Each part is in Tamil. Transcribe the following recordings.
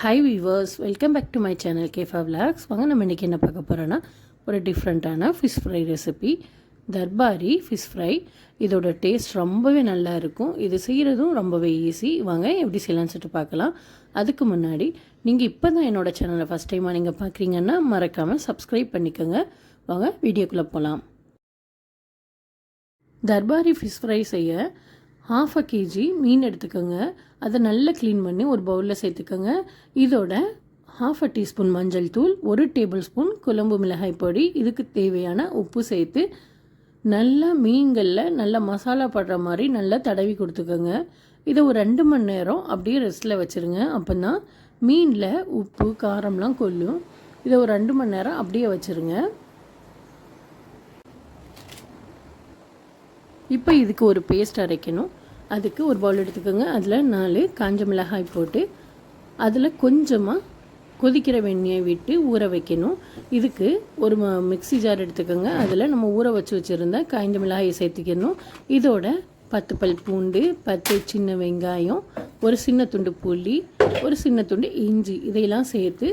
Hi viewers welcome back to my channel கேஃபா vlogs வாங்க நம்ம இன்றைக்கி என்ன பார்க்க போகிறோன்னா ஒரு டிஃப்ரெண்ட்டான fish fry recipe Darbari fish fry இதோட டேஸ்ட் ரொம்பவே நல்லா இருக்கும். இது செய்கிறதும் ரொம்பவே ஈஸி வாங்க எப்படி செய்யலாம்னு சொல்லிட்டு பார்க்கலாம். அதுக்கு முன்னாடி நீங்கள் இப்போ தான் என்னோடய சேனலை ஃபஸ்ட் டைமாக நீங்கள் பார்க்குறீங்கன்னா மறக்காமல் சப்ஸ்கிரைப் பண்ணிக்கோங்க. வாங்க வீடியோக்குள்ளே போகலாம் தர்பாரி ஃபிஷ் ஃப்ரை செய்ய ஹாஃப் அ கேஜி மீன் எடுத்துக்கோங்க. அதை நல்லா க்ளீன் பண்ணி ஒரு பவுலில் சேர்த்துக்கோங்க. இதோட ஹாஃப் அ டீஸ்பூன் மஞ்சள் தூள் ஒரு டேபிள் ஸ்பூன் குழம்பு மிளகாய் பொடி இதுக்கு தேவையான உப்பு சேர்த்து நல்லா மீன்களில் நல்லா மசாலா படுற மாதிரி நல்லா தடவி கொடுத்துக்கோங்க. இதை ஒரு ரெண்டு மணி நேரம் அப்படியே ரெஸ்ட்டில் வச்சுருங்க. அப்போ தான் மீனில் உப்பு காரம்லாம் கொல்லும் இதை ஒரு ரெண்டு மணி நேரம் அப்படியே வச்சுருங்க. இப்போ இதுக்கு ஒரு பேஸ்ட் அரைக்கணும். அதுக்கு ஒரு பவுல் எடுத்துக்கோங்க. அதில் நாலு காஞ்ச மிளகாய் போட்டு அதில் கொஞ்சமாக கொதிக்கிற வெண்ணெயை விட்டு ஊற வைக்கணும். இதுக்கு ஒரு மிக்சி ஜார் எடுத்துக்கோங்க. அதில் நம்ம ஊற வச்சு வச்சுருந்த காய்ந்த மிளகாயை சேர்த்துக்கணும். இதோட பத்து பல் பூண்டு பத்து சின்ன வெங்காயம் ஒரு சின்ன துண்டு புளி ஒரு சின்ன துண்டு இஞ்சி இதையெல்லாம் சேர்த்து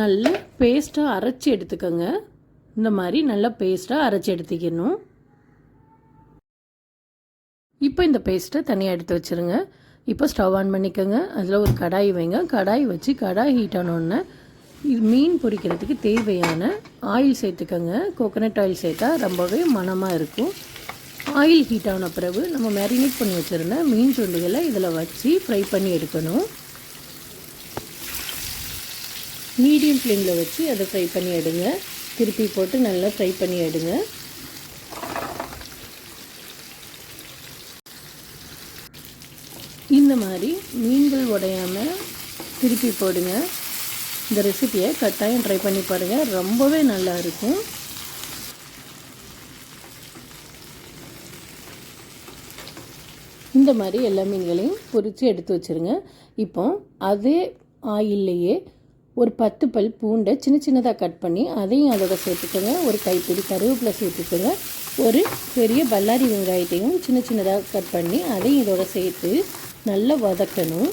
நல்ல பேஸ்ட்டாக அரைச்சி எடுத்துக்கோங்க. இந்த மாதிரி நல்லா பேஸ்ட்டாக அரைச்சி எடுத்துக்கணும். இப்போ இந்த பேஸ்ட்டை தனியாக எடுத்து வச்சுருங்க. இப்போ ஸ்டவ் ஆன் பண்ணிக்கோங்க. அதில் ஒரு கடாய் வைங்க. கடாய் வச்சு கடாய் ஹீட் ஆனோடனே இது மீன் பொரிக்கிறதுக்கு தேவையான ஆயில் சேர்த்துக்கோங்க. கோகோனட் ஆயில் சேர்த்தா ரொம்பவே மனமாக இருக்கும். ஆயில் ஹீட் ஆன பிறகு நம்ம மேரினேட் பண்ணி வச்சுருந்த மீன் துண்டுகளை இதில் வச்சு ஃப்ரை பண்ணி எடுக்கணும். மீடியம் ஃப்ளேமில் வச்சு அதை ஃப்ரை பண்ணி எடுங்க. திருப்பி போட்டு நல்லா ஃப்ரை பண்ணி எடுங்க. இந்த மாதிரி மீன்கள் உடையாமல் திருப்பி போடுங்க. இந்த ரெசிப்பியை கட்டாயம் ட்ரை பண்ணி பாருங்கள் ரொம்பவே நல்லா இருக்கும். இந்த மாதிரி எல்லா மீன்களையும் பொரித்து எடுத்து வச்சுருங்க. இப்போ அதே ஆயில்லையே ஒரு பத்து பல் பூண்டை சின்ன சின்னதாக கட் பண்ணி அதையும் அதோட சேர்த்துக்கோங்க. ஒரு கைப்பிடி கருவேப்பிலை சேர்த்துக்கோங்க. ஒரு பெரிய பல்லாரி வெங்காயத்தையும் சின்ன சின்னதாக கட் பண்ணி அதையும் இதோட சேர்த்து நல்லா வதக்கணும்.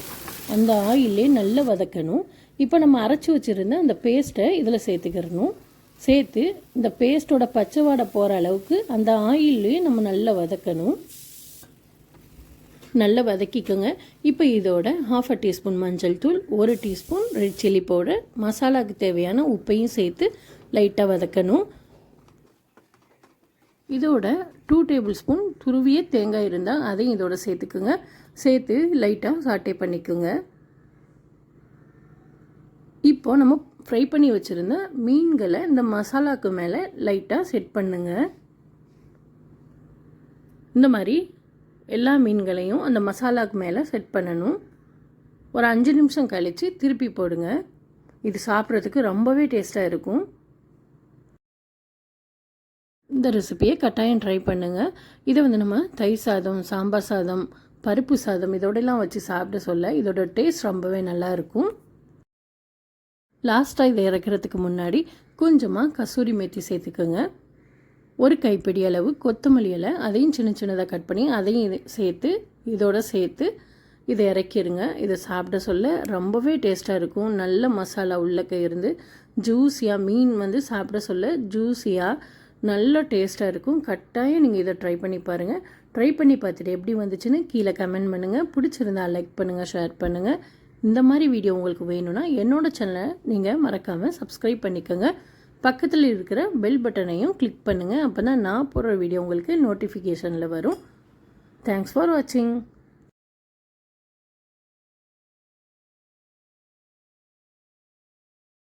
அந்த ஆயிலே நல்லா வதக்கணும். இப்போ நம்ம அரைச்சி வச்சுருந்த அந்த பேஸ்ட்டை இதில் சேர்த்துக்கிறணும். சேர்த்து இந்த பேஸ்ட்டோட பச்சை வாடை போகிற அளவுக்கு அந்த ஆயிலே நம்ம நல்லா வதக்கணும். நல்லா வதக்கிக்கோங்க. இப்போ இதோட ஹாஃப் அ டீஸ்பூன் மஞ்சள் தூள் ஒரு டீஸ்பூன் ரெட் சில்லி பவுடர் மசாலாவுக்கு தேவையான உப்பையும் சேர்த்து லைட்டாக வதக்கணும். இதோட டூ டேபிள் ஸ்பூன் துருவிய தேங்காய் இருந்தால் அதையும் இதோட சேர்த்துக்குங்க. சேர்த்து லைட்டாக சாட்டே பண்ணிக்கோங்க. இப்போ நம்ம ஃப்ரை பண்ணி வச்சுருந்த மீன்களை இந்த மசாலாவுக்கு மேலே லைட்டாக செட் பண்ணுங்க. இந்த மாதிரி எல்லா மீன்களையும் அந்த மசாலாவுக்கு மேலே செட் பண்ணணும். ஒரு அஞ்சு நிமிஷம் கழித்து திருப்பி போடுங்க. இது சாப்பிட்றதுக்கு ரொம்பவே டேஸ்ட்டாக இருக்கும். இந்த ரெசிப்பியை கட்டாயம் ட்ரை பண்ணுங்கள் இதை வந்து நம்ம தயிர் சாதம் சாம்பார் சாதம் பருப்பு சாதம் இதோடலாம் வச்சு சாப்பிட சொல்ல இதோட டேஸ்ட் ரொம்பவே நல்லாயிருக்கும் லாஸ்ட்டாக இதை இறக்கிறதுக்கு முன்னாடி கொஞ்சமாக கசூரி மேத்தி சேர்த்துக்கோங்க. ஒரு கைப்பிடி அளவு கொத்தமல்லி இலை அதையும் சின்ன சின்னதாக கட் பண்ணி அதையும் சேர்த்து இதோட சேர்த்து இதை இறக்கிடுங்க இதை சாப்பிட சொல்ல ரொம்பவே டேஸ்ட்டாக இருக்கும். நல்ல மசாலா உள்ளக்க இருந்து ஜூஸியாக மீன் வந்து சாப்பிட சொல்ல ஜூஸியாக நல்ல டேஸ்ட்டாக இருக்கும். கட்டாயம் நீங்கள் இதை ட்ரை பண்ணி பாருங்கள் ட்ரை பண்ணி பார்த்துட்டு எப்படி வந்துச்சுன்னு கீழே கமெண்ட் பண்ணுங்கள் பிடிச்சிருந்தா லைக் பண்ணுங்கள் ஷேர் பண்ணுங்கள் இந்த மாதிரி வீடியோ உங்களுக்கு வேணும்னா என்னோடய சேனலை நீங்கள் மறக்காமல் சப்ஸ்கிரைப் பண்ணிக்கோங்க. பக்கத்தில் இருக்கிற பெல் பட்டனையும் கிளிக் பண்ணுங்கள் அப்போ தான் நான் போடுற வீடியோ உங்களுக்கு நோட்டிஃபிகேஷனில் வரும். தேங்க்ஸ் ஃபார் வாட்சிங்